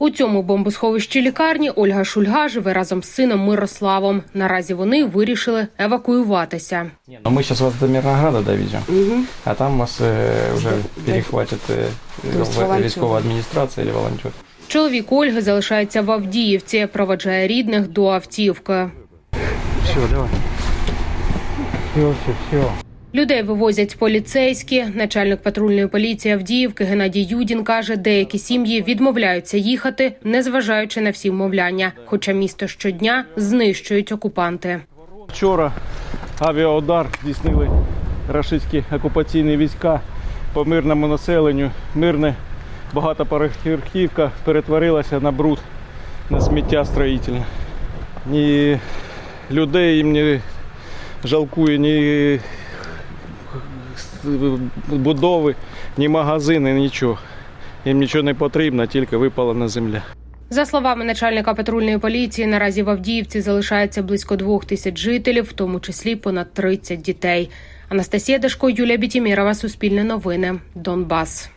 У цьому бомбосховищі лікарні Ольга Шульга живе разом з сином Мирославом. Наразі вони вирішили евакуюватися. Не, ну мы сейчас вас до Мирнограда довезем, а там вас э, уже перехватит э, есть в- волонтёры. військова адміністрація или волонтер. Чоловік Ольги залишається в Авдіївці, проведжає рідних до автівки. Все, давай. Все, все, все. Людей вивозять поліцейські. Начальник патрульної поліції Авдіївки Геннадій Юдін каже, деякі сім'ї відмовляються їхати, незважаючи на всі вмовляння. Хоча місто щодня знищують окупанти. Вчора авіаудар здійснили рашистські окупаційні війська по мирному населенню. Мирне багатоповерхівка перетворилася на бруд, на сміття строїтельне. Ні людей їм не жалкує, ні будови, ні магазини, нічого. Їм нічого не потрібно, тільки випалена земля. За словами начальника патрульної поліції, наразі в Авдіївці залишається близько двох тисяч жителів, в тому числі понад 30 дітей. Анастасія Дашко, Юлія Бітімірова, Суспільне новини, Донбас.